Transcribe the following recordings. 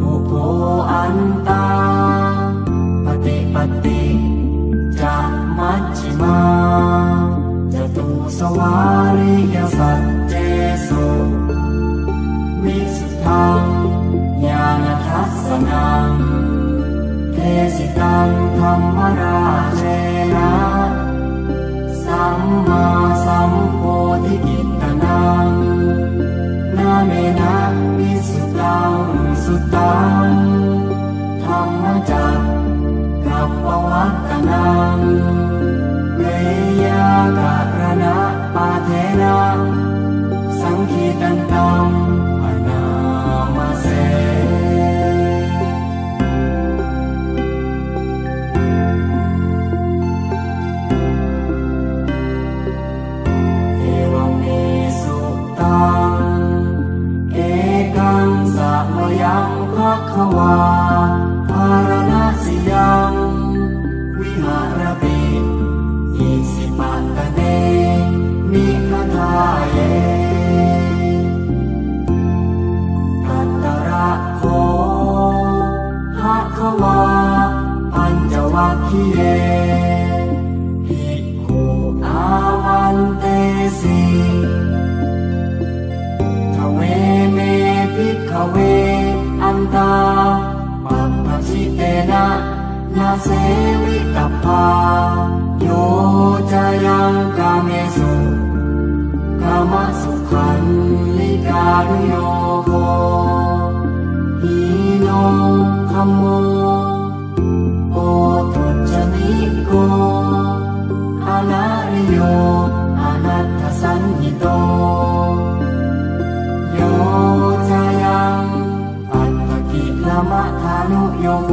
โอโคอันตา ปฏิปฏิจะมัชฌิาจะตุสวาริยสเจสุมิสุทาญาณทัศนังเทสิตังธรรมราเชนะสัมมา ตาธรรมจักรกับปวัตตนัง นาเสวิตัปปาโยจยังกาเมสุกามสุขันลิกานุโยโกหิโนคัมโมโอทุจนิโกอานาริโยอนัตถสันหิโตโยจยังอัตตกิลมะทานุโยโก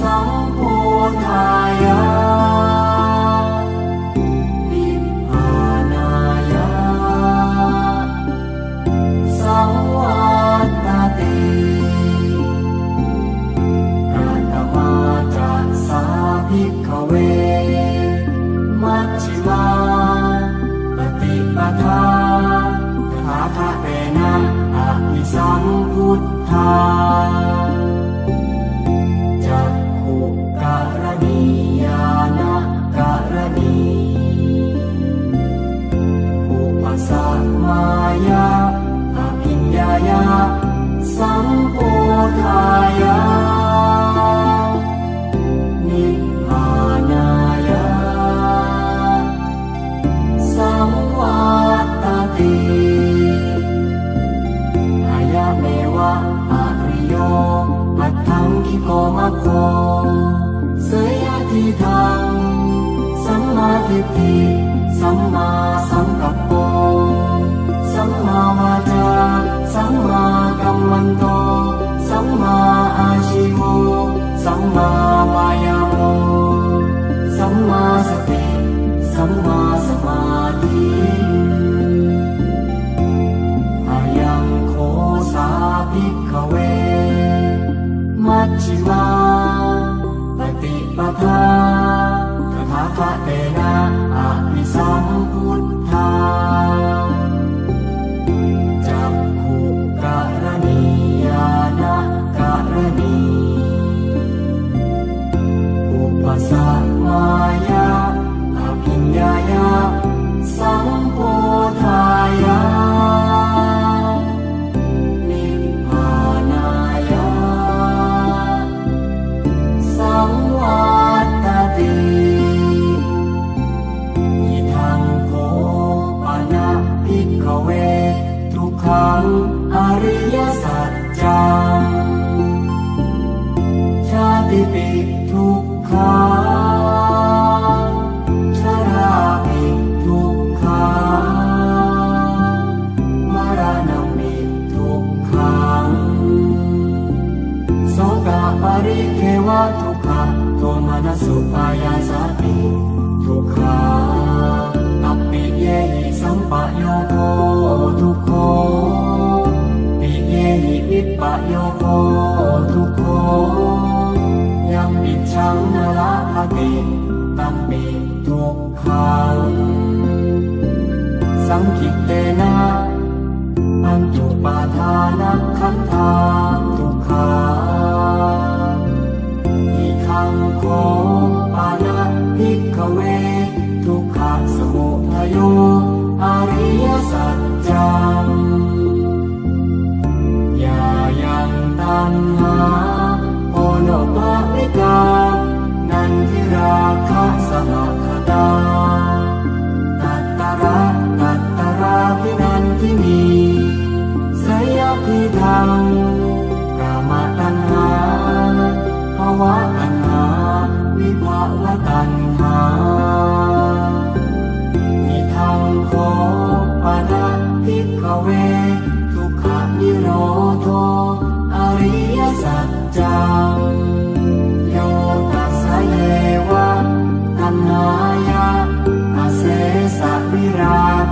สัมโพธายะนิพพานายะสังวัตติอาตมาจะสาภิกขเว มัชฌิมาปฏิปทาตถาคตเตนะอะภิสัมพุทธาายะอภิญญายะสัมโพธายะนิพพานายะสังวัตติอายะเมวะอาริโยอัตถังคิโกมะโคเสยทิทัง สัมมาทิฏฐิสัมมาสังกัป สัมมากัมมันโต สัมมาอาชิโมสัมมาวายาโมสัมมาสติ สัมมา สสุปายาสาติทุกขาอัปปิเยหิสัมปะโยโคทุกโคปิเยหิวิปปะโยโคทุกโขยังปิดชังนละภติตัมปิทุกขังสังคิเตนะอันจุปาทานัขันธ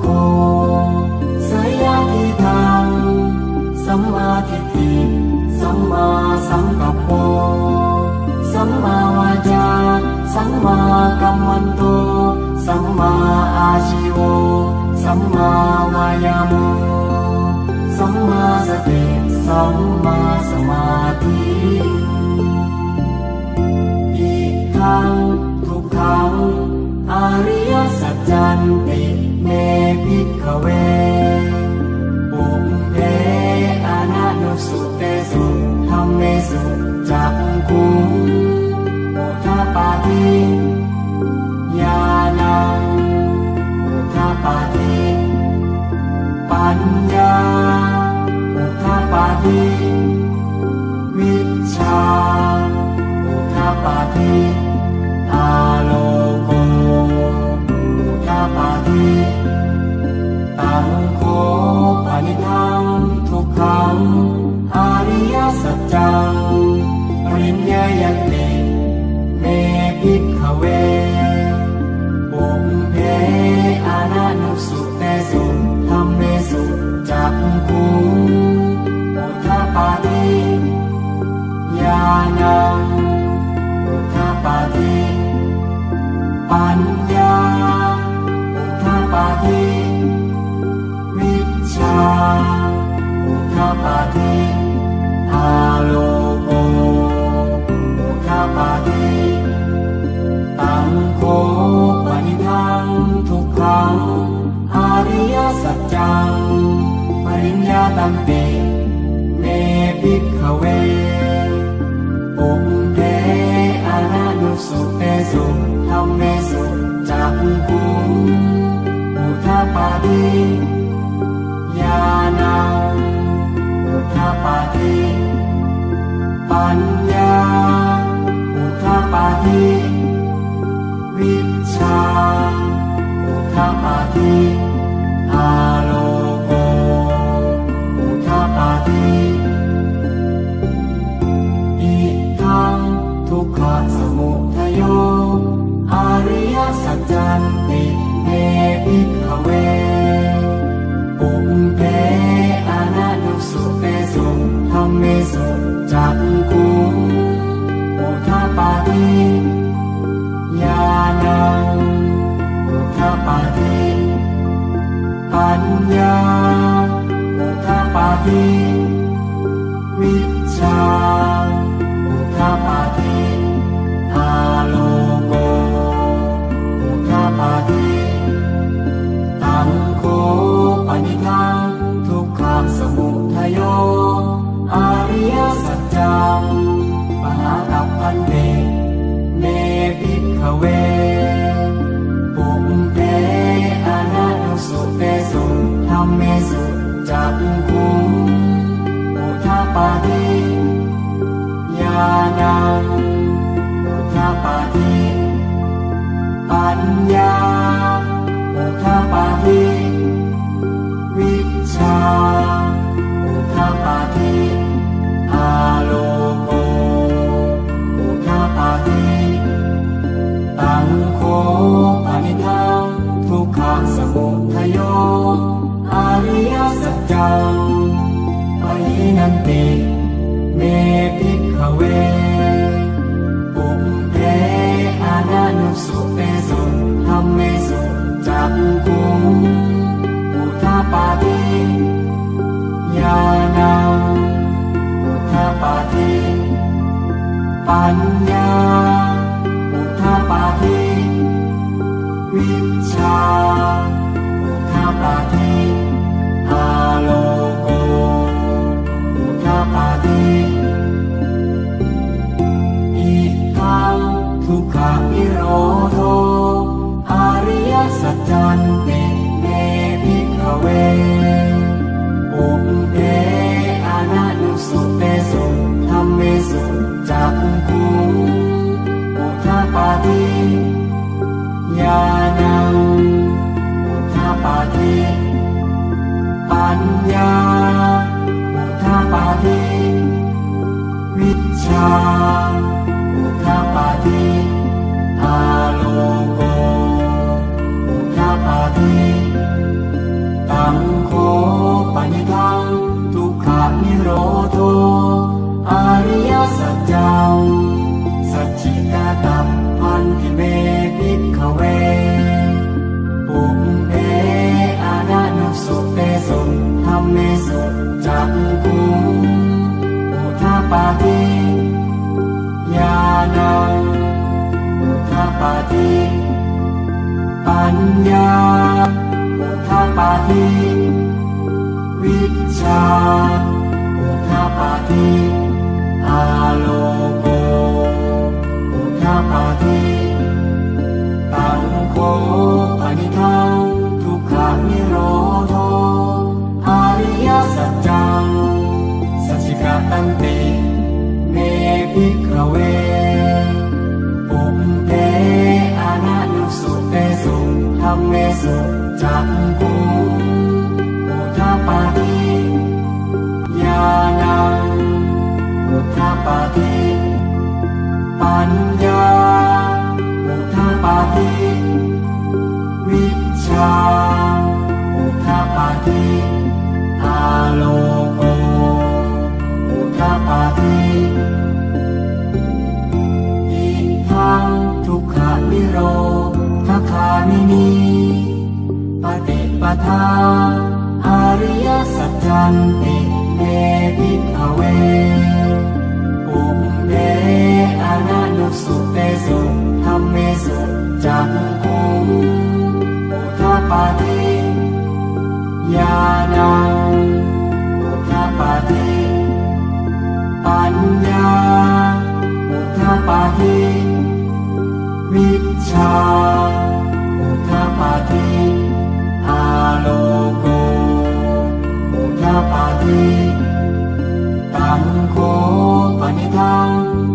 โค สยทิทังสัมมาทิฏฐิสัมมาสังกัปโปสัมมาวาจา สัมมากัมมันโต สัมมาอาชิโว สัมมาวายาโมสัมมาสติสัมมาสมาธิอีกขังทุกขังอริยสัจจันติ เมพิกขเวปุเพอานาโนสุเตสุธรรมเมสุจักกุมุทาปาทิ ปาทิอาโลโกอุทาปาทิตังโคปนิทังทุกขังอริยสัจจัง ปริญญาตัมปิเมพิกขเว ทาปาทิอาโลโกอุทาปาทิอิทังทุกขสมุทโยอริยสัจจันติเมพิกขว ปัญญาอุทาปาทิวิชาอุทาปาทิอาโลโกอุทาปาทิตังโคปนิทังทุกขสมุทโยอริยสัจจังปหาตัพพันเตเมพิกขเว เมสุจากคุปุทาปาทิญาณังปุถาปาทิปัญญา ปัญญาอุทาปาทิวิชาอุทาปาทิ ปัญญาอุทาปาทิวิชาอุทาปาทิอาโลโกอุทาปาทิตังโคปนิทัง สุจักกุอุทาปาทิญาณังอุทาปาทิปัญญาอุทาปาทิวิชา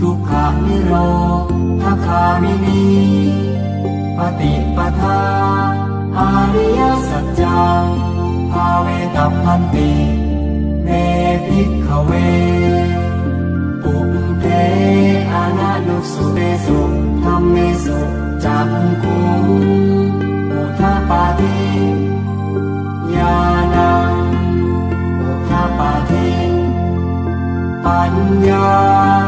ทุกขานิโรธคามินีปฏิปทาอาริยสัจจังภาเวตัพันติ เมพิกขเว ปุเพอานานุสุเตสุธรรมเมสุจักคุอุทาปาทิญาณังอุทาปาทิปัญญา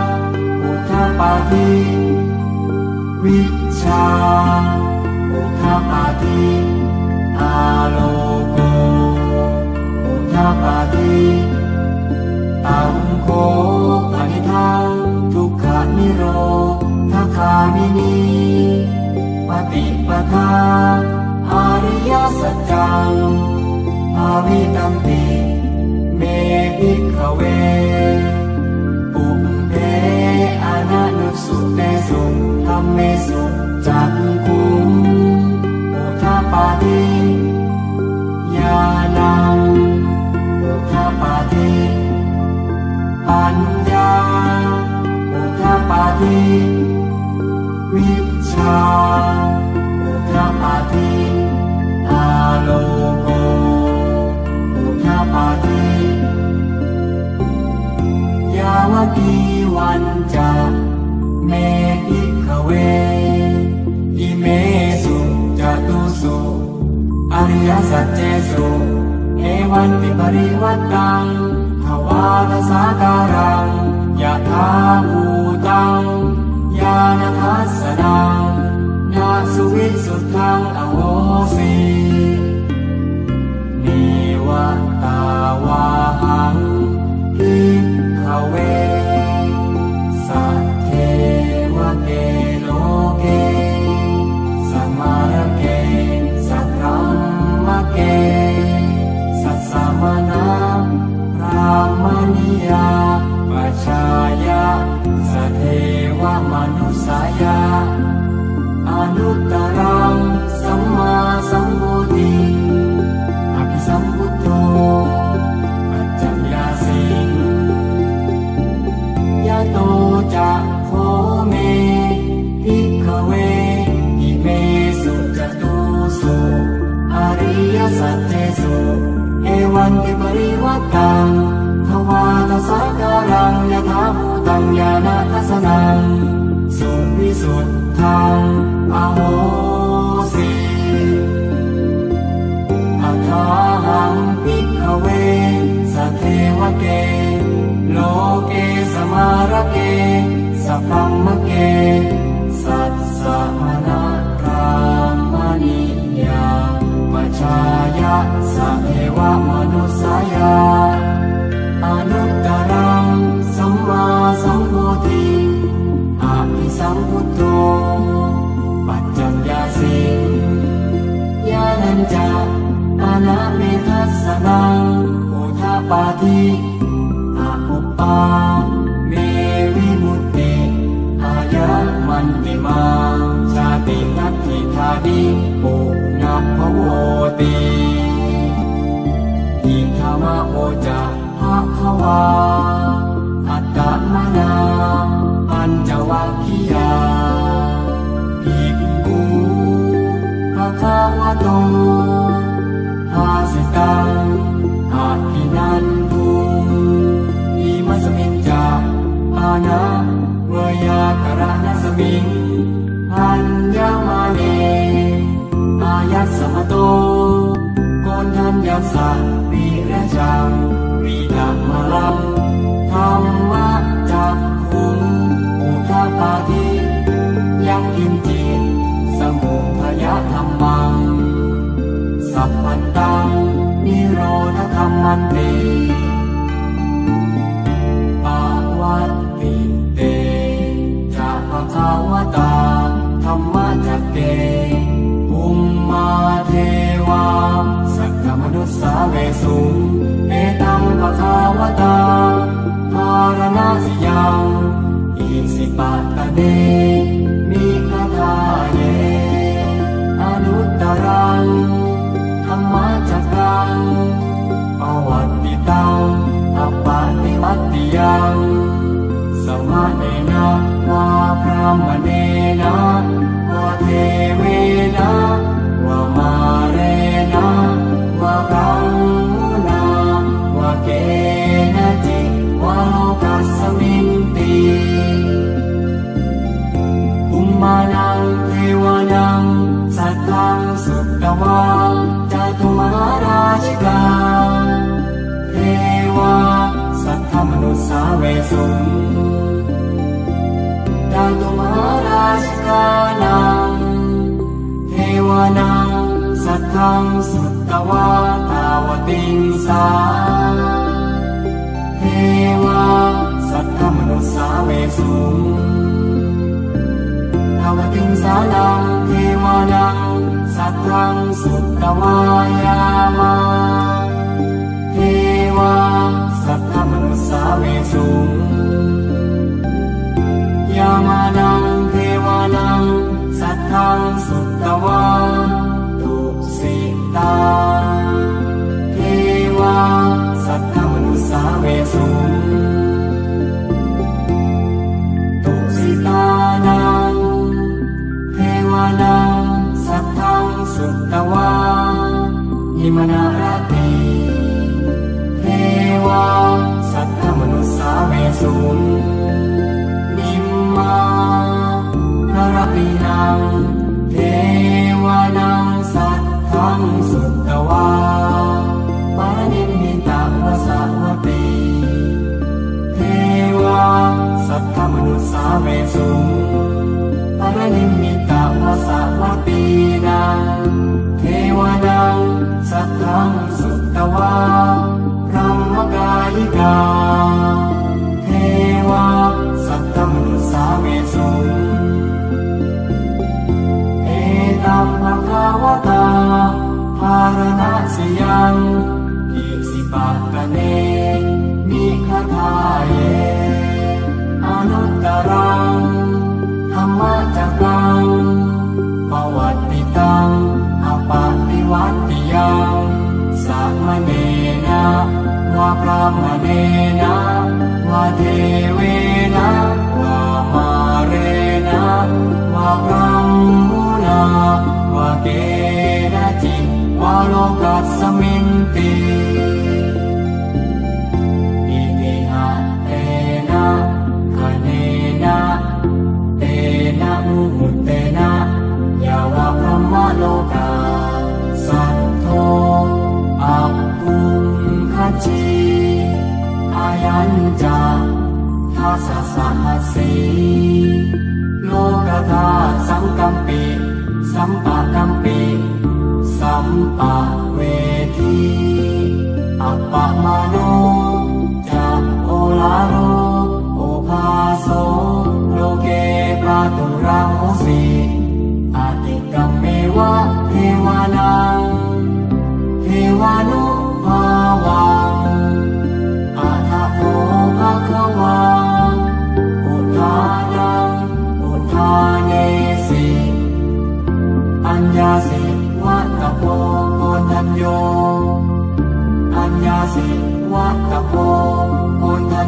ปาทิวิชาอุทาปาทิอาโลโกอุทาปาทิตังโคปนิทังทุกขานิโรธคามินีปฏิปทาอาริยสัจจังภาวิตัมติเมพิกขเวปุ สุขทำให้สุขจักคุมอุทาปาทิญาณังอุทาปาทิปัญญาอุทาปาทิวิชาอุทาปาทิอาโลโกอุทาปาทิยาวกีวันจา เมหิขเวอิเมสุจตุสุอริยสัจเจสุเอวันติปริวัตตังทวาทสาการังยะถาภูตังญาณทัสสนังนาสุวิสุทธังอโหสีนิวัตตาวาหังพิกขเว ญาปัจชายาสเทวมนุสายาอนุตตรังสัมมา มิงอัญญมาเนอายัสสมโตโกนทัญญาสัตวิระจังวิดามะลังธรรมะจักขุงอุทาปาทิยังกินจิตสมุทยธรรมัง สัพพันตังนิโรธธรรมันติ อิสิปัตตเนมีคาถาเยอนุตตรังธรรมจักรังปวัตติตังอปปาติมัตติยังสมาเนนะวาพระมเนนะ เวสุงจตุมหาราชกานังเทวานังสัทธังสุตตวาตาวติงสาเทวาสัทธมนุสาเวสุงทวติงสานังเทวานังสัทธังสุตตวายามา มนตเทวาสัทธมนสาเวสุนนิมมาพระรปีนัง เทวนังสัทธังสุตวาปานิมิตังวสาวปีเทวาสัทธมนุสาเวสุ นาสยังเกียสิปากกะเนมีคาทาเยอนุตตรังธรรมะจักังปวัติตังอปาติวัติยังสัมเนนะว่าพระมเนนะว่าเทเวนะว่ามาเรนะว่าพระมมุนาว่าเก สีโลกธาตุสัมกัมปีสัมปะกัมปีสัมปะเวทีอัปปะมโน